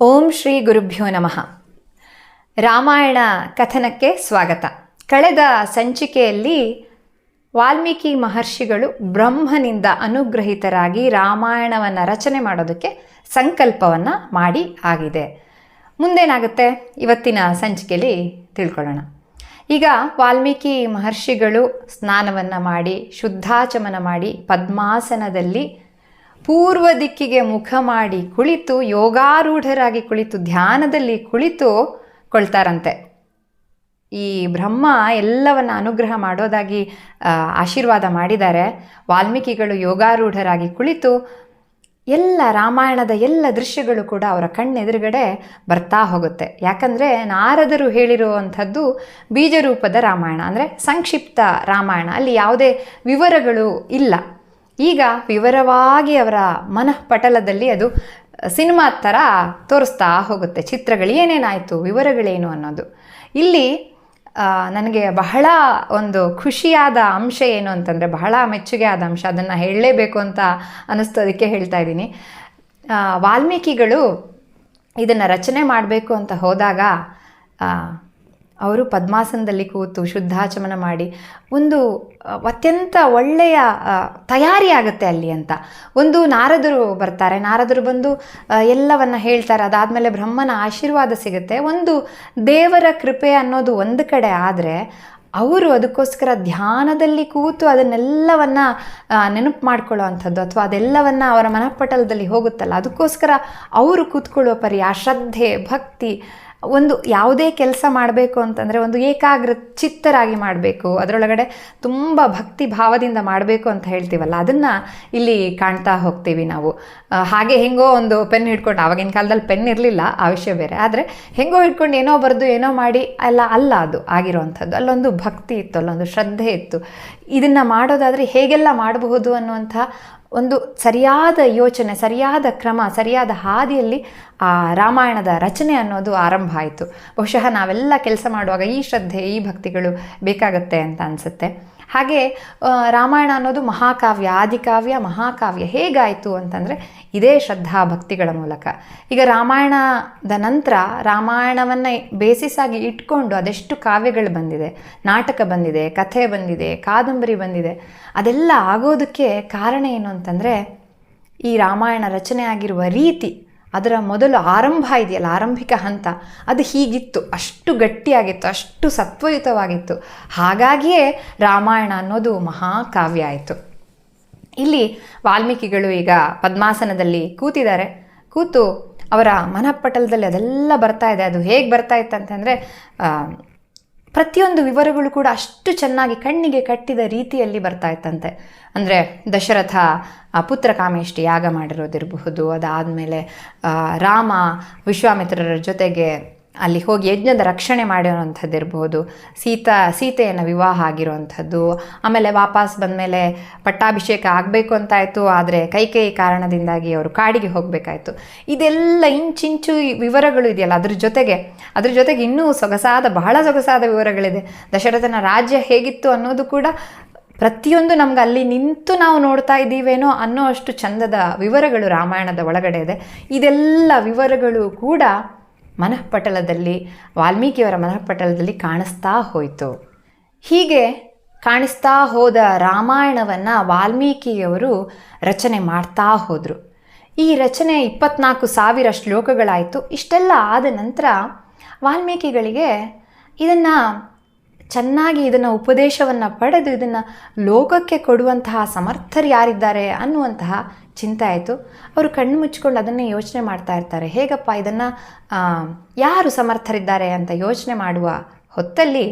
ಓಂ ಶ್ರೀ ಗುರುಭ್ಯೋ ನಮಃ. ರಾಮಾಯಣ ಕಥನಕ್ಕೆ ಸ್ವಾಗತ. ಕಳೆದ ಸಂಚಿಕೆಯಲ್ಲಿ ವಾಲ್ಮೀಕಿ ಮಹರ್ಷಿಗಳು ಬ್ರಹ್ಮನಿಂದ ಅನುಗ್ರಹಿತರಾಗಿ ರಾಮಾಯಣವನ್ನು ರಚನೆ ಮಾಡೋದಕ್ಕೆ ಸಂಕಲ್ಪವನ್ನು ಮಾಡಿ ಆಗಿದೆ. ಮುಂದೇನಾಗುತ್ತೆ? ಇವತ್ತಿನ ಸಂಚಿಕೆಯಲ್ಲಿ ತಿಳ್ಕೊಳ್ಳೋಣ. ಈಗ ವಾಲ್ಮೀಕಿ ಮಹರ್ಷಿಗಳು ಸ್ನಾನವನ್ನು ಮಾಡಿ, ಶುದ್ಧಾಚಮನ ಮಾಡಿ ಪದ್ಮಾಸನದಲ್ಲಿ ಪೂರ್ವ ದಿಕ್ಕಿಗೆ ಮುಖ ಮಾಡಿ ಕುಳಿತು ಯೋಗಾರೂಢರಾಗಿ ಕುಳಿತು ಧ್ಯಾನದಲ್ಲಿ ಕುಳಿತು ಕೊಳ್ತಾರಂತೆ ಈ ಬ್ರಹ್ಮ ಎಲ್ಲವನ್ನು ಅನುಗ್ರಹ ಮಾಡೋದಾಗಿ ಆಶೀರ್ವಾದ ಮಾಡಿದ್ದಾರೆ. ವಾಲ್ಮೀಕಿಗಳು ಯೋಗಾರೂಢರಾಗಿ ಕುಳಿತು ಎಲ್ಲ ರಾಮಾಯಣದ ಎಲ್ಲ ದೃಶ್ಯಗಳು ಕೂಡ ಅವರ ಕಣ್ಣೆದುರುಗಡೆ ಬರ್ತಾ ಹೋಗುತ್ತೆ. ಯಾಕಂದರೆ ನಾರದರು ಹೇಳಿರುವಂಥದ್ದು ಬೀಜರೂಪದ ರಾಮಾಯಣ, ಅಂದರೆ ಸಂಕ್ಷಿಪ್ತ ರಾಮಾಯಣ. ಅಲ್ಲಿ ಯಾವುದೇ ವಿವರಗಳು ಇಲ್ಲ. ಈಗ ವಿವರವಾಗಿ ಅವರ ಮನಃಪಟಲದಲ್ಲಿ ಅದು ಸಿನಿಮಾ ಥರ ತೋರಿಸ್ತಾ ಹೋಗುತ್ತೆ. ಚಿತ್ರಗಳು ಏನೇನಾಯಿತು, ವಿವರಗಳೇನು ಅನ್ನೋದು. ಇಲ್ಲಿ ನನಗೆ ಬಹಳ ಒಂದು ಖುಷಿಯಾದ ಅಂಶ ಏನು ಅಂತಂದರೆ, ಬಹಳ ಮೆಚ್ಚುಗೆ ಆದ ಅಂಶ, ಅದನ್ನು ಹೇಳಲೇಬೇಕು ಅಂತ ಅನ್ನಿಸ್ತು, ಅದಕ್ಕೆ ಹೇಳ್ತಾ ಇದ್ದೀನಿ. ವಾಲ್ಮೀಕಿಗಳು ಇದನ್ನು ರಚನೆ ಮಾಡಬೇಕು ಅಂತ ಹೋದಾಗ ಅವರು ಪದ್ಮಾಸನದಲ್ಲಿ ಕೂತು ಶುದ್ಧಾಚಮನ ಮಾಡಿ ಒಂದು ಅತ್ಯಂತ ಒಳ್ಳೆಯ ತಯಾರಿ ಆಗುತ್ತೆ ಅಲ್ಲಿ ಅಂತ. ಒಂದು ನಾರದರು ಬರ್ತಾರೆ. ನಾರದರು ಬಂದು ಎಲ್ಲವನ್ನ ಹೇಳ್ತಾರೆ. ಅದಾದಮೇಲೆ ಬ್ರಹ್ಮನ ಆಶೀರ್ವಾದ ಸಿಗುತ್ತೆ. ಒಂದು ದೇವರ ಕೃಪೆ ಅನ್ನೋದು ಒಂದು ಕಡೆ ಆದರೆ ಅವರು ಅದಕ್ಕೋಸ್ಕರ ಧ್ಯಾನದಲ್ಲಿ ಕೂತು ಅದನ್ನೆಲ್ಲವನ್ನು ನೆನಪು ಮಾಡ್ಕೊಳ್ಳೋ ಅಂಥದ್ದು ಅಥವಾ ಅದೆಲ್ಲವನ್ನು ಅವರ ಮನಃಪಟಲದಲ್ಲಿ ಹೋಗುತ್ತಲ್ಲ, ಅದಕ್ಕೋಸ್ಕರ ಅವರು ಕೂತ್ಕೊಳ್ಳುವ ಪರಿ ಆ ಶ್ರದ್ಧೆ, ಭಕ್ತಿ ಒಂದು ಯಾವುದೇ ಕೆಲಸ ಮಾಡಬೇಕು ಅಂತಂದರೆ ಒಂದು ಏಕಾಗ್ರ ಚಿತ್ತರಾಗಿ ಮಾಡಬೇಕು. ಅದರೊಳಗಡೆ ತುಂಬ ಭಕ್ತಿ ಭಾವದಿಂದ ಮಾಡಬೇಕು ಅಂತ ಹೇಳ್ತೀವಲ್ಲ, ಅದನ್ನು ಇಲ್ಲಿ ಕಾಣ್ತಾ ಹೋಗ್ತೀವಿ ನಾವು. ಹಾಗೆ ಹೆಂಗೋ ಒಂದು ಪೆನ್ ಹಿಡ್ಕೊಂಡು, ಆವಾಗಿನ ಕಾಲದಲ್ಲಿ ಪೆನ್ ಇರಲಿಲ್ಲ ಆ ವಿಷಯ ಬೇರೆ. ಆದರೆ ಹೆಂಗೋ ಹಿಡ್ಕೊಂಡು ಏನೋ ಬರೆದು, ಏನೋ ಮಾಡಿ, ಅಲ್ಲ ಅಲ್ಲ ಅದು ಆಗಿರೋವಂಥದ್ದು. ಅಲ್ಲೊಂದು ಭಕ್ತಿ ಇತ್ತು, ಅಲ್ಲೊಂದು ಶ್ರದ್ಧೆ ಇತ್ತು. ಇದನ್ನು ಮಾಡೋದಾದರೆ ಹೇಗೆಲ್ಲ ಮಾಡಬಹುದು ಅನ್ನುವಂಥ ಒಂದು ಸರಿಯಾದ ಯೋಚನೆ, ಸರಿಯಾದ ಕ್ರಮ, ಸರಿಯಾದ ಹಾದಿಯಲ್ಲಿ ಆ ರಾಮಾಯಣದ ರಚನೆ ಅನ್ನೋದು ಆರಂಭ ಆಯಿತು. ಬಹುಶಃ ನಾವೆಲ್ಲ ಕೆಲಸ ಮಾಡುವಾಗ ಈ ಶ್ರದ್ಧೆ, ಈ ಭಕ್ತಿಗಳು ಬೇಕಾಗತ್ತೆ ಅಂತ ಅನಿಸುತ್ತೆ. ಹಾಗೆ ರಾಮಾಯಣ ಅನ್ನೋದು ಮಹಾಕಾವ್ಯ, ಆದಿಕಾವ್ಯ, ಮಹಾಕಾವ್ಯ ಹೇಗಾಯಿತು ಅಂತಂದರೆ ಇದೇ ಶ್ರದ್ಧಾ ಭಕ್ತಿಗಳ ಮೂಲಕ. ಈಗ ರಾಮಾಯಣದ ನಂತರ ರಾಮಾಯಣವನ್ನು ಬೇಸಿಸಾಗಿ ಇಟ್ಕೊಂಡು ಅದೆಷ್ಟು ಕಾವ್ಯಗಳು ಬಂದಿದೆ. ನಾಟಕ ಬಂದಿದೆ, ಕಥೆ ಬಂದಿದೆ, ಕಾದಂಬರಿ ಬಂದಿದೆ. ಅದೆಲ್ಲ ಆಗೋದಕ್ಕೆ ಕಾರಣ ಏನು ಅಂತಂದರೆ ಈ ರಾಮಾಯಣ ರಚನೆ ಆಗಿರುವ ರೀತಿ ಅದರ ಮೊದಲು ಆರಂಭ ಇದೆಯಲ್ಲ, ಆರಂಭಿಕ ಹಂತ. ಅದು ಹೀಗಿತ್ತು, ಅಷ್ಟು ಗಟ್ಟಿಯಾಗಿತ್ತು, ಅಷ್ಟು ಸತ್ವಯುತವಾಗಿತ್ತು. ಹಾಗಾಗಿಯೇ ರಾಮಾಯಣ ಅನ್ನೋದು ಮಹಾಕಾವ್ಯ ಆಯಿತು. ಇಲ್ಲಿ ವಾಲ್ಮೀಕಿಗಳು ಈಗ ಪದ್ಮಾಸನದಲ್ಲಿ ಕೂತಿದ್ದಾರೆ. ಕೂತು ಅವರ ಮನಪಟಲದಲ್ಲಿ ಅದೆಲ್ಲ ಬರ್ತಾ ಇದೆ. ಅದು ಹೇಗೆ ಬರ್ತಾ ಇತ್ತು ಅಂತಂದರೆ ಪ್ರತಿಯೊಂದು ವಿವರಗಳು ಕೂಡ ಅಷ್ಟು ಚೆನ್ನಾಗಿ ಕಣ್ಣಿಗೆ ಕಟ್ಟಿದ ರೀತಿಯಲ್ಲಿ ಬರ್ತಾ ಇತ್ತಂತೆ. ಅಂದರೆ ದಶರಥ ಪುತ್ರ ಕಾಮೇಷ್ಟಿ ಯಾಗ ಮಾಡಿರೋದಿರಬಹುದು, ಅದಾದಮೇಲೆ ರಾಮ ವಿಶ್ವಾಮಿತ್ರರ ಜೊತೆಗೆ ಅಲ್ಲಿ ಹೋಗಿ ಯಜ್ಞದ ರಕ್ಷಣೆ ಮಾಡಿರುವಂಥದ್ದಿರ್ಬೋದು ಸೀತಾ ಸೀತೆಯನ್ನು ವಿವಾಹ ಆಗಿರುವಂಥದ್ದು, ಆಮೇಲೆ ವಾಪಸ್ ಬಂದಮೇಲೆ ಪಟ್ಟಾಭಿಷೇಕ ಆಗಬೇಕು ಅಂತಾಯಿತು, ಆದರೆ ಕೈಕೈ ಕಾರಣದಿಂದಾಗಿ ಅವರು ಕಾಡಿಗೆ ಹೋಗಬೇಕಾಯಿತು. ಇದೆಲ್ಲ ಇಂಚಿಂಚು ವಿವರಗಳು ಇದೆಯಲ್ಲ, ಅದ್ರ ಜೊತೆಗೆ ಅದ್ರ ಜೊತೆಗೆ ಇನ್ನೂ ಸೊಗಸಾದ, ಬಹಳ ಸೊಗಸಾದ ವಿವರಗಳಿದೆ. ದಶರಥನ ರಾಜ್ಯ ಹೇಗಿತ್ತು ಅನ್ನೋದು ಕೂಡ ಪ್ರತಿಯೊಂದು ನಮ್ಗೆ ಅಲ್ಲಿ ನಿಂತು ನಾವು ನೋಡ್ತಾ ಇದ್ದೀವೇನೋ ಅನ್ನೋ ಅಷ್ಟು ಚಂದದ ವಿವರಗಳು ರಾಮಾಯಣದ ಒಳಗಡೆ ಇದೆ. ಇದೆಲ್ಲ ವಿವರಗಳು ಕೂಡ ಮನಃಪಟಲದಲ್ಲಿ, ವಾಲ್ಮೀಕಿಯವರ ಮನಃಪಟಲದಲ್ಲಿ ಕಾಣಿಸ್ತಾ ಹೋಯಿತು. ಹೀಗೆ ಕಾಣಿಸ್ತಾ ಹೋದ ರಾಮಾಯಣವನ್ನು ವಾಲ್ಮೀಕಿಯವರು ರಚನೆ ಮಾಡ್ತಾ ಹೋದರು. ಈ ರಚನೆ ಇಪ್ಪತ್ನಾಲ್ಕು ಸಾವಿರ ಶ್ಲೋಕಗಳಾಯಿತು. ಇಷ್ಟೆಲ್ಲ ಆದ ನಂತರ ವಾಲ್ಮೀಕಿಗಳಿಗೆ ಇದನ್ನು ಚೆನ್ನಾಗಿ ಇದನ್ನು ಉಪದೇಶವನ್ನು ಪಡೆದು ಇದನ್ನು ಲೋಕಕ್ಕೆ ಕೊಡುವಂತಹ ಸಮರ್ಥರು ಯಾರಿದ್ದಾರೆ ಅನ್ನುವಂತಹ ಚಿಂತೆ ಆಯಿತು. ಅವರು ಕಣ್ಣು ಮುಚ್ಚಿಕೊಂಡು ಅದನ್ನೇ ಯೋಚನೆ ಮಾಡ್ತಾ ಇರ್ತಾರೆ. ಹೇಗಪ್ಪ ಇದನ್ನು ಯಾರು ಸಮರ್ಥರಿದ್ದಾರೆ ಅಂತ ಯೋಚನೆ ಮಾಡುವ ಹೊತ್ತಲ್ಲಿ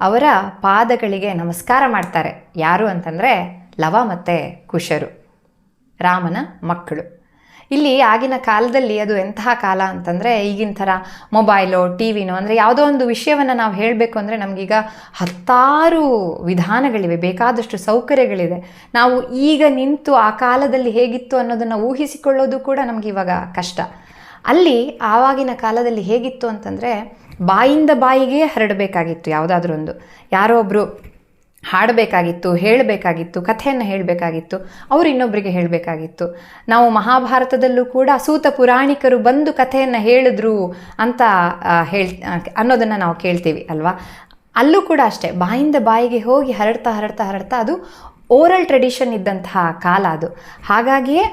ಅವರ ಪಾದಗಳಿಗೆ ನಮಸ್ಕಾರ ಮಾಡ್ತಾರೆ. ಯಾರು ಅಂತಂದರೆ ಲವ ಮತ್ತು ಕುಶರು, ರಾಮನ ಮಕ್ಕಳು. ಇಲ್ಲಿ ಆಗಿನ ಕಾಲದಲ್ಲಿ ಅದು ಎಂತಹ ಕಾಲ ಅಂತಂದರೆ ಈಗಿನ ಥರ ಮೊಬೈಲು ಟಿ ವಿನೋ ಅಂದರೆ ಯಾವುದೋ ಒಂದು ವಿಷಯವನ್ನು ನಾವು ಹೇಳಬೇಕು ಅಂದರೆ ನಮಗೀಗ ಹತ್ತಾರು ವಿಧಾನಗಳಿವೆ, ಬೇಕಾದಷ್ಟು ಸೌಕರ್ಯಗಳಿದೆ. ನಾವು ಈಗ ನಿಂತು ಆ ಕಾಲದಲ್ಲಿ ಹೇಗಿತ್ತು ಅನ್ನೋದನ್ನು ಊಹಿಸಿಕೊಳ್ಳೋದು ಕೂಡ ನಮಗೆ ಇವಾಗ ಕಷ್ಟ. ಅಲ್ಲಿ ಆವಾಗಿನ ಕಾಲದಲ್ಲಿ ಹೇಗಿತ್ತು ಅಂತಂದರೆ ಬಾಯಿಂದ ಬಾಯಿಗೆ ಹರಡಬೇಕಾಗಿತ್ತು ಯಾವುದಾದ್ರೂ ಒಂದು ಯಾರೋ ಒಬ್ಬರು ಹಾಡಬೇಕಾಗಿತ್ತು, ಹೇಳಬೇಕಾಗಿತ್ತು, ಕಥೆಯನ್ನು ಹೇಳಬೇಕಾಗಿತ್ತು, ಅವರು ಇನ್ನೊಬ್ಬರಿಗೆ ಹೇಳಬೇಕಾಗಿತ್ತು. ನಾವು ಮಹಾಭಾರತದಲ್ಲೂ ಕೂಡ ಸೂತ ಪುರಾಣಿಕರು ಬಂದು ಕಥೆಯನ್ನು ಹೇಳಿದ್ರು ಅಂತ ಹೇಳ್, ಅನ್ನೋದನ್ನು ನಾವು ಕೇಳ್ತೀವಿ, ಅಲ್ವಾ? ಅಲ್ಲೂ ಕೂಡ ಅಷ್ಟೇ, ಬಾಯಿಂದ ಬಾಯಿಗೆ ಹೋಗಿ ಹರಡ್ತಾ ಹರಡ್ತಾ ಹರಡ್ತಾ ಅದು ಓರಲ್ ಟ್ರೆಡಿಷನ್ ಇದ್ದಂತಹ ಕಾಲ ಅದು. ಹಾಗಾಗಿಯೇ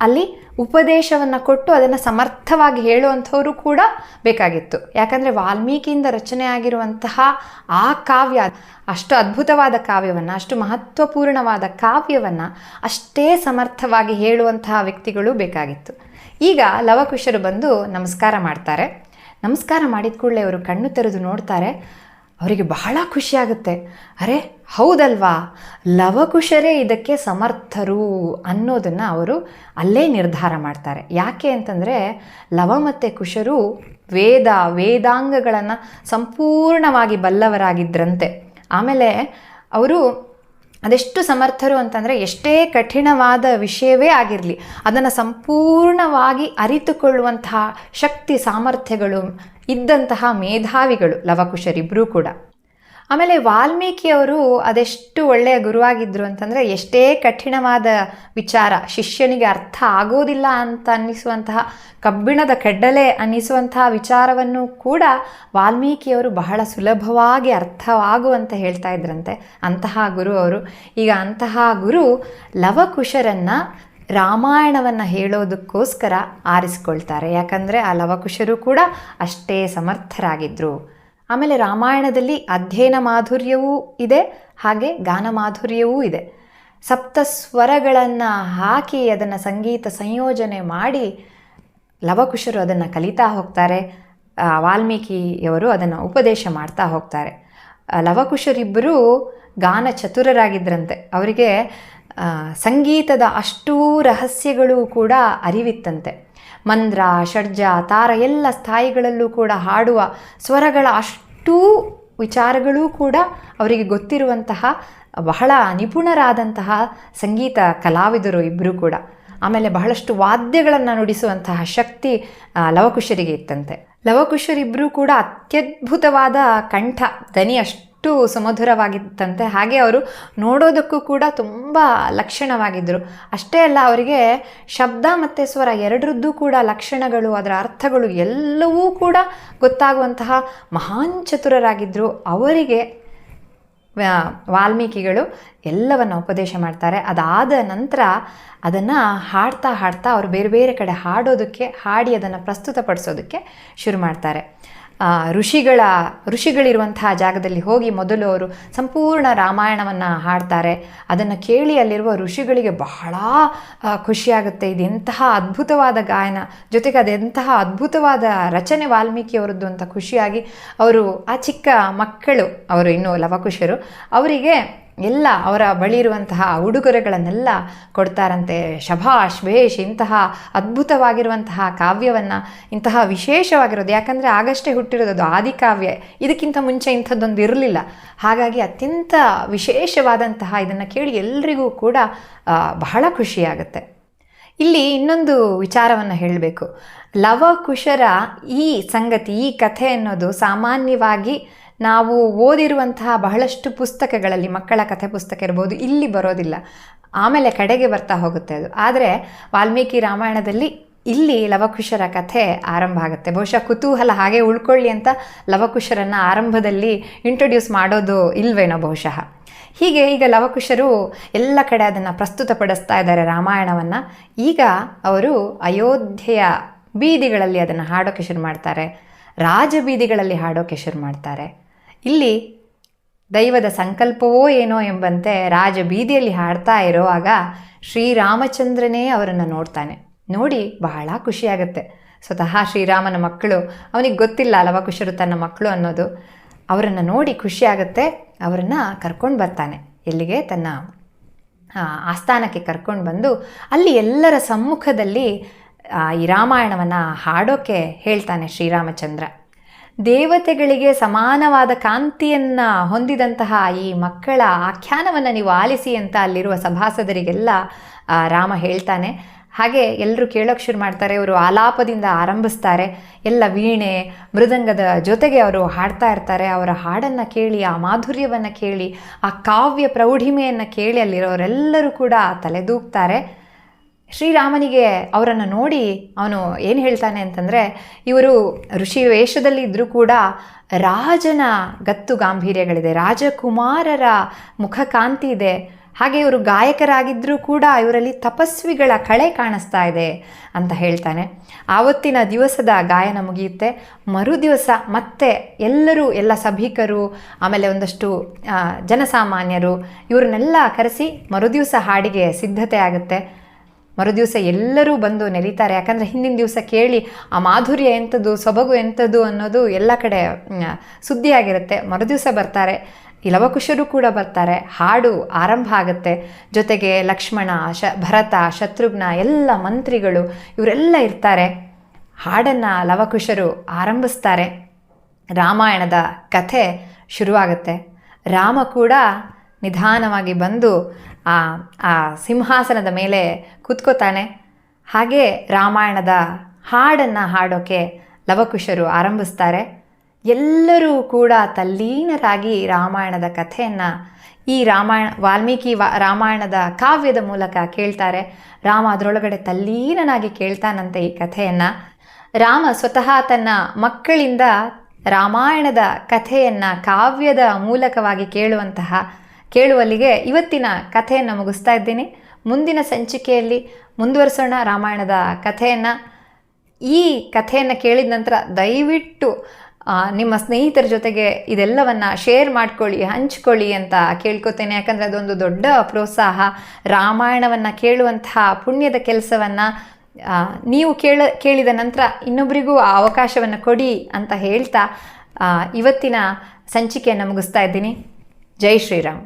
ಅಲ್ಲಿ ಉಪದೇಶವನ್ನು ಕೊಟ್ಟು ಅದನ್ನು ಸಮರ್ಥವಾಗಿ ಹೇಳುವಂಥವರು ಕೂಡ ಬೇಕಾಗಿತ್ತು. ಯಾಕಂದರೆ ವಾಲ್ಮೀಕಿಯಿಂದ ರಚನೆ ಆಗಿರುವಂತಹ ಆ ಕಾವ್ಯ, ಅಷ್ಟು ಅದ್ಭುತವಾದ ಕಾವ್ಯವನ್ನು, ಅಷ್ಟು ಮಹತ್ವಪೂರ್ಣವಾದ ಕಾವ್ಯವನ್ನು ಅಷ್ಟೇ ಸಮರ್ಥವಾಗಿ ಹೇಳುವಂತಹ ವ್ಯಕ್ತಿಗಳು ಬೇಕಾಗಿತ್ತು. ಈಗ ಲವಕುಶರು ಬಂದು ನಮಸ್ಕಾರ ಮಾಡ್ತಾರೆ. ನಮಸ್ಕಾರ ಮಾಡಿದ ಕೂಡಲೇ ಅವರು ಕಣ್ಣು ತೆರೆದು ನೋಡ್ತಾರೆ. ಅವರಿಗೆ ಬಹಳ ಖುಷಿಯಾಗುತ್ತೆ ಅರೆ, ಹೌದಲ್ವಾ? ಲವಕುಶರೇ ಇದಕ್ಕೆ ಸಮರ್ಥರು ಅನ್ನೋದನ್ನು ಅವರು ಅಲ್ಲೇ ನಿರ್ಧಾರ ಮಾಡ್ತಾರೆ. ಯಾಕೆ ಅಂತಂದರೆ, ಲವ ಮತ್ತು ಕುಶರು ವೇದ, ವೇದಾಂಗಗಳನ್ನು ಸಂಪೂರ್ಣವಾಗಿ ಬಲ್ಲವರಾಗಿದ್ದರಂತೆ ಆಮೇಲೆ, ಅವರು ಅದೆಷ್ಟು ಸಮರ್ಥರು ಅಂತಂದರೆ ಎಷ್ಟೇ ಕಠಿಣವಾದ ವಿಷಯವೇ ಆಗಿರಲಿ, ಅದನ್ನು ಸಂಪೂರ್ಣವಾಗಿ ಅರಿತುಕೊಳ್ಳುವಂತಹ ಶಕ್ತಿ, ಸಾಮರ್ಥ್ಯಗಳು ಇದ್ದಂತಹ ಮೇಧಾವಿಗಳು ಲವಕುಶರಿಬ್ಬರೂ ಕೂಡ. ಆಮೇಲೆ ವಾಲ್ಮೀಕಿಯವರು ಅದೆಷ್ಟು ಒಳ್ಳೆಯ ಗುರುವಾಗಿದ್ದರು ಅಂತಂದರೆ ಎಷ್ಟೇ ಕಠಿಣವಾದ ವಿಚಾರ, ಶಿಷ್ಯನಿಗೆ ಅರ್ಥ ಆಗೋದಿಲ್ಲ ಅಂತ ಅನ್ನಿಸುವಂತಹ, ಕಬ್ಬಿಣದ ಕಡ್ಡಲೆ ಅನ್ನಿಸುವಂತಹ ವಿಚಾರವನ್ನು ಕೂಡ ವಾಲ್ಮೀಕಿಯವರು ಬಹಳ ಸುಲಭವಾಗಿ ಅರ್ಥವಾಗುವಂತೆ ಹೇಳ್ತಾ ಇದ್ರಂತೆ. ಅಂತಹ ಗುರು ಅವರು. ಈಗ ಅಂತಹ ಗುರು ಲವಕುಶರನ್ನು ರಾಮಾಯಣವನ್ನು ಹೇಳೋದಕ್ಕೋಸ್ಕರ ಆರಿಸ್ಕೊಳ್ತಾರೆ. ಯಾಕಂದರೆ ಆ ಲವಕುಶರು ಕೂಡ ಅಷ್ಟೇ ಸಮರ್ಥರಾಗಿದ್ದರು ಆಮೇಲೆ ರಾಮಾಯಣದಲ್ಲಿ ಅಧ್ಯಯನ ಮಾಧುರ್ಯವೂ ಇದೆ, ಹಾಗೆ ಗಾನ ಮಾಧುರ್ಯವೂ ಇದೆ. ಸಪ್ತ ಸ್ವರಗಳನ್ನು ಹಾಕಿ ಅದನ್ನು ಸಂಗೀತ ಸಂಯೋಜನೆ ಮಾಡಿ ಲವಕುಶರು ಅದನ್ನು ಕಲಿತಾ ಹೋಗ್ತಾರೆ. ವಾಲ್ಮೀಕಿಯವರು ಅದನ್ನು ಉಪದೇಶ ಮಾಡ್ತಾ ಹೋಗ್ತಾರೆ. ಲವಕುಶರಿಬ್ಬರೂ ಗಾನ ಚತುರರಾಗಿದ್ದರಂತೆ ಅವರಿಗೆ ಸಂಗೀತದ ಅಷ್ಟೂ ರಹಸ್ಯಗಳು ಕೂಡ ಅರಿವಿತ್ತಂತೆ. ಮಂದ್ರ, ಷಡ್ಜ, ತಾರ ಎಲ್ಲ ಸ್ಥಾಯಿಗಳಲ್ಲೂ ಕೂಡ ಹಾಡುವ ಸ್ವರಗಳ ಅಷ್ಟೂ ವಿಚಾರಗಳೂ ಕೂಡ ಅವರಿಗೆ ಗೊತ್ತಿರುವಂತಹ ಬಹಳ ನಿಪುಣರಾದಂತಹ ಸಂಗೀತ ಕಲಾವಿದರು ಇಬ್ಬರೂ ಕೂಡ. ಆಮೇಲೆ ಬಹಳಷ್ಟು ವಾದ್ಯಗಳನ್ನು ನುಡಿಸುವಂತಹ ಶಕ್ತಿ ಲವಕುಶರಿಗೆ ಇತ್ತಂತೆ. ಲವಕುಶರಿಬ್ಬರೂ ಕೂಡ ಅತ್ಯದ್ಭುತವಾದ ಕಂಠ ದನಿ ಅಷ್ಟು. ಸುಮಧುರವಾಗಿತ್ತಂತೆ. ಹಾಗೆ ಅವರು ನೋಡೋದಕ್ಕೂ ಕೂಡ ತುಂಬ ಲಕ್ಷಣವಾಗಿದ್ದರು ಅಷ್ಟೇ ಅಲ್ಲ, ಅವರಿಗೆ ಶಬ್ದ ಮತ್ತು ಸ್ವರ ಎರಡರದ್ದು ಕೂಡ ಲಕ್ಷಣಗಳು, ಅದರ ಅರ್ಥಗಳು ಎಲ್ಲವೂ ಕೂಡ ಗೊತ್ತಾಗುವಂತಹ ಮಹಾನ್ ಚತುರರಾಗಿದ್ದರು ಅವರಿಗೆ ವಾಲ್ಮೀಕಿಗಳು ಎಲ್ಲವನ್ನು ಉಪದೇಶ ಮಾಡ್ತಾರೆ. ಅದಾದ ನಂತರ ಅದನ್ನು ಹಾಡ್ತಾ ಹಾಡ್ತಾ ಅವರು ಬೇರೆ ಬೇರೆ ಕಡೆ ಹಾಡೋದಕ್ಕೆ, ಹಾಡಿ ಅದನ್ನು ಪ್ರಸ್ತುತಪಡಿಸೋದಕ್ಕೆ ಶುರು ಮಾಡ್ತಾರೆ. ಋಷಿಗಳ, ಋಷಿಗಳಿರುವಂತಹ ಜಾಗದಲ್ಲಿ ಹೋಗಿ ಮೊದಲು ಅವರು ಸಂಪೂರ್ಣ ರಾಮಾಯಣವನ್ನು ಹಾಡ್ತಾರೆ. ಅದನ್ನು ಕೇಳಿ ಅಲ್ಲಿರುವ ಋಷಿಗಳಿಗೆ ಬಹಳ ಖುಷಿಯಾಗುತ್ತೆ. ಇದೆಂತಹ ಅದ್ಭುತವಾದ ಗಾಯನ. ಜೊತೆಗೆ ಅದೆಂತಹ ಅದ್ಭುತವಾದ ರಚನೆ ವಾಲ್ಮೀಕಿಯವರದ್ದು ಅಂತ ಖುಷಿಯಾಗಿ ಅವರು, ಆ ಚಿಕ್ಕ ಮಕ್ಕಳು, ಅವರು ಇನ್ನೂ ಲವಕುಶರು, ಅವರಿಗೆ ಎಲ್ಲ ಅವರ ಬಳಿ ಇರುವಂತಹ ಉಡುಗೊರೆಗಳನ್ನೆಲ್ಲ ಕೊಡ್ತಾರಂತೆ. ಶಭಾಷ್ ಭೇಷ್ ಇಂತಹ ಅದ್ಭುತವಾಗಿರುವಂತಹ ಕಾವ್ಯವನ್ನು ಇಂತಹ ವಿಶೇಷವಾಗಿರೋದು. ಯಾಕಂದರೆ ಆಗಷ್ಟೇ ಹುಟ್ಟಿರೋದು ಆದಿಕಾವ್ಯ ಇದಕ್ಕಿಂತ ಮುಂಚೆ ಇಂಥದ್ದೊಂದು ಇರಲಿಲ್ಲ. ಹಾಗಾಗಿ ಅತ್ಯಂತ ವಿಶೇಷವಾದಂತಹ ಇದನ್ನು ಕೇಳಿ ಎಲ್ರಿಗೂ ಕೂಡ ಬಹಳ ಖುಷಿಯಾಗುತ್ತೆ. ಇಲ್ಲಿ ಇನ್ನೊಂದು ವಿಚಾರವನ್ನು ಹೇಳಬೇಕು. ಲವಕುಶರ ಈ ಸಂಗತಿ, ಈ ಕಥೆ ಅನ್ನೋದು ಸಾಮಾನ್ಯವಾಗಿ ನಾವು ಓದಿರುವಂತಹ ಬಹಳಷ್ಟು ಪುಸ್ತಕಗಳಲ್ಲಿ, ಮಕ್ಕಳ ಕಥೆ ಪುಸ್ತಕ ಇರ್ಬೋದು, ಇಲ್ಲಿ ಬರೋದಿಲ್ಲ. ಆಮೇಲೆ ಕಡೆಗೆ ಬರ್ತಾ ಹೋಗುತ್ತೆ ಅದು. ಆದರೆ ವಾಲ್ಮೀಕಿ ರಾಮಾಯಣದಲ್ಲಿ ಇಲ್ಲಿ ಲವಕುಶರ ಕಥೆ ಆರಂಭ ಆಗುತ್ತೆ. ಬಹುಶಃ ಕುತೂಹಲ ಹಾಗೆ ಉಳ್ಕೊಳ್ಳಿ ಅಂತ ಲವಕುಶರನ್ನು ಆರಂಭದಲ್ಲಿ ಇಂಟ್ರೊಡ್ಯೂಸ್ ಮಾಡೋದು ಇಲ್ವೇನೋ ಬಹುಶಃ. ಹೀಗೆ ಈಗ ಲವಕುಶರು ಎಲ್ಲ ಕಡೆ ಅದನ್ನು ಪ್ರಸ್ತುತಪಡಿಸ್ತಾ ಇದ್ದಾರೆ ರಾಮಾಯಣವನ್ನು. ಈಗ ಅವರು ಅಯೋಧ್ಯೆಯ ಬೀದಿಗಳಲ್ಲಿ ಅದನ್ನು ಹಾಡೋಕ್ಕೆ ಶುರು ಮಾಡ್ತಾರೆ. ರಾಜಬೀದಿಗಳಲ್ಲಿ ಹಾಡೋಕ್ಕೆ ಶುರು ಮಾಡ್ತಾರೆ. ಇಲ್ಲಿ ದೈವದ ಸಂಕಲ್ಪವೋ ಏನೋ ಎಂಬಂತೆ ರಾಜ ಬೀದಿಯಲ್ಲಿ ಹಾಡ್ತಾ ಇರುವಾಗ ಶ್ರೀರಾಮಚಂದ್ರನೇ ಅವರನ್ನು ನೋಡ್ತಾನೆ. ನೋಡಿ ಬಹಳ ಖುಷಿಯಾಗುತ್ತೆ. ಸ್ವತಃ ಶ್ರೀರಾಮನ ಮಕ್ಕಳು, ಅವನಿಗೆ ಗೊತ್ತಿಲ್ಲ ಲವಕುಶರು ತನ್ನ ಮಕ್ಕಳು ಅನ್ನೋದು. ಅವರನ್ನು ನೋಡಿ ಖುಷಿಯಾಗುತ್ತೆ, ಅವರನ್ನು ಕರ್ಕೊಂಡು ಬರ್ತಾನೆ. ಎಲ್ಲಿಗೆ? ತನ್ನ ಆಸ್ಥಾನಕ್ಕೆ ಕರ್ಕೊಂಡು ಬಂದು ಅಲ್ಲಿ ಎಲ್ಲರ ಸಮ್ಮುಖದಲ್ಲಿ ಈ ರಾಮಾಯಣವನ್ನು ಹಾಡೋಕೆ ಹೇಳ್ತಾನೆ ಶ್ರೀರಾಮಚಂದ್ರ. ದೇವತೆಗಳಿಗೆ ಸಮಾನವಾದ ಕಾಂತಿಯನ್ನು ಹೊಂದಿದಂತಹ ಈ ಮಕ್ಕಳ ಆಖ್ಯಾನವನ್ನು ನೀವು ಆಲಿಸಿ ಅಂತ ಅಲ್ಲಿರುವ ಸಭಾಸದರಿಗೆಲ್ಲ ರಾಮ ಹೇಳ್ತಾನೆ. ಹಾಗೆ ಎಲ್ಲರೂ ಕೇಳೋಕ್ಕೆ ಶುರು ಮಾಡ್ತಾರೆ, ಇವರು ಆಲಾಪದಿಂದ ಆರಂಭಿಸ್ತಾರೆ. ಎಲ್ಲ ವೀಣೆ, ಮೃದಂಗದ ಜೊತೆಗೆ ಅವರು ಹಾಡ್ತಾ ಇರ್ತಾರೆ. ಅವರ ಹಾಡನ್ನು ಕೇಳಿ, ಆ ಮಾಧುರ್ಯವನ್ನು ಕೇಳಿ, ಆ ಕಾವ್ಯ ಪ್ರೌಢಿಮೆಯನ್ನು ಕೇಳಿ ಅಲ್ಲಿರೋರೆಲ್ಲರೂ ಕೂಡ ತಲೆದೂಗ್ತಾರೆ. ಶ್ರೀರಾಮನಿಗೆ ಅವರನ್ನು ನೋಡಿ ಅವನು ಏನು ಹೇಳ್ತಾನೆ ಅಂತಂದರೆ, ಇವರು ಋಷಿ ವೇಷದಲ್ಲಿ ಇದ್ದರೂ ಕೂಡ ರಾಜನ ಗತ್ತು ಗಾಂಭೀರ್ಯಗಳಿದೆ, ರಾಜಕುಮಾರರ ಮುಖಕಾಂತಿ ಇದೆ. ಹಾಗೆ ಇವರು ಗಾಯಕರಾಗಿದ್ದರೂ ಕೂಡ ಇವರಲ್ಲಿ ತಪಸ್ವಿಗಳ ಕಳೆ ಕಾಣಿಸ್ತಾ ಇದೆ ಅಂತ ಹೇಳ್ತಾನೆ. ಆವತ್ತಿನ ದಿವಸದ ಗಾಯನ ಮುಗಿಯುತ್ತೆ. ಮರುದಿವಸ ಮತ್ತೆ ಎಲ್ಲರೂ, ಎಲ್ಲ ಸಭಿಕರು, ಆಮೇಲೆ ಒಂದಷ್ಟು ಜನಸಾಮಾನ್ಯರು, ಇವ್ರನ್ನೆಲ್ಲ ಕರೆಸಿ ಮರುದಿವಸ ಹಾಡಿಗೆ ಸಿದ್ಧತೆ ಆಗುತ್ತೆ. ಮರುದಿವಸ ಎಲ್ಲರೂ ಬಂದು ನೆಲಿತಾರೆ. ಯಾಕಂದರೆ ಹಿಂದಿನ ದಿವಸ ಕೇಳಿ ಆ ಮಾಧುರ್ಯ ಎಂಥದ್ದು ಸೊಬಗು ಎಂಥದ್ದು ಅನ್ನೋದು ಎಲ್ಲ ಕಡೆ ಸುದ್ದಿಯಾಗಿರುತ್ತೆ. ಮರುದಿವಸ ಬರ್ತಾರೆ. ಇಲವಕುಶರು ಲವಕುಶರು ಕೂಡ ಬರ್ತಾರೆ. ಹಾಡು ಆರಂಭ ಆಗುತ್ತೆ. ಜೊತೆಗೆ ಲಕ್ಷ್ಮಣ, ಶ, ಭರತ, ಶತ್ರುಘ್ನ ಎಲ್ಲ ಮಂತ್ರಿಗಳು ಇವರೆಲ್ಲ ಇರ್ತಾರೆ. ಹಾಡನ್ನು ಲವಕುಶರು ಆರಂಭಿಸ್ತಾರೆ. ರಾಮಾಯಣದ ಕಥೆ ಶುರುವಾಗುತ್ತೆ. ರಾಮ ಕೂಡ ನಿಧಾನವಾಗಿ ಬಂದು ಆ ಆ ಸಿಂಹಾಸನದ ಮೇಲೆ ಕೂತ್ಕೋತಾನೆ. ಹಾಗೆ ರಾಮಾಯಣದ ಹಾಡನ್ನು ಹಾಡೋಕೆ ಲವಕುಶರು ಆರಂಭಿಸ್ತಾರೆ. ಎಲ್ಲರೂ ಕೂಡ ತಲ್ಲೀನರಾಗಿ ರಾಮಾಯಣದ ಕಥೆಯನ್ನು ಈ ರಾಮಾಯಣ, ವಾಲ್ಮೀಕಿ ವಾ, ರಾಮಾಯಣದ ಕಾವ್ಯದ ಮೂಲಕ ಕೇಳ್ತಾರೆ. ರಾಮ ಅದರೊಳಗಡೆ ತಲ್ಲೀನನಾಗಿ ಕೇಳ್ತಾನಂತೆ ಈ ಕಥೆಯನ್ನು. ರಾಮ ಸ್ವತಃ ತನ್ನ ಮಕ್ಕಳಿಂದ ರಾಮಾಯಣದ ಕಥೆಯನ್ನು ಕಾವ್ಯದ ಮೂಲಕವಾಗಿ ಕೇಳುವಂತಹ ಕೇಳುವಲ್ಲಿಗೆ ಇವತ್ತಿನ ಕಥೆಯನ್ನು ಮುಗಿಸ್ತಾ ಇದ್ದೀನಿ. ಮುಂದಿನ ಸಂಚಿಕೆಯಲ್ಲಿ ಮುಂದುವರಿಸೋಣ ರಾಮಾಯಣದ ಕಥೆಯನ್ನು. ಈ ಕಥೆಯನ್ನು ಕೇಳಿದ ನಂತರ ದಯವಿಟ್ಟು ನಿಮ್ಮ ಸ್ನೇಹಿತರ ಜೊತೆಗೆ ಇದೆಲ್ಲವನ್ನು ಶೇರ್ ಮಾಡ್ಕೊಳ್ಳಿ, ಹಂಚ್ಕೊಳ್ಳಿ ಅಂತ ಕೇಳ್ಕೊತೇನೆ. ಯಾಕಂದರೆ ಅದೊಂದು ದೊಡ್ಡ ಪ್ರೋತ್ಸಾಹ. ರಾಮಾಯಣವನ್ನು ಕೇಳುವಂತಹ ಪುಣ್ಯದ ಕೆಲಸವನ್ನು ನೀವು ಕೇಳ, ಕೇಳಿದ ನಂತರ ಇನ್ನೊಬ್ಬರಿಗೂ ಆ ಅವಕಾಶವನ್ನು ಕೊಡಿ ಅಂತ ಹೇಳ್ತಾ ಇವತ್ತಿನ ಸಂಚಿಕೆಯನ್ನು ಮುಗಿಸ್ತಾ ಇದ್ದೀನಿ. ಜೈ ಶ್ರೀರಾಮ್.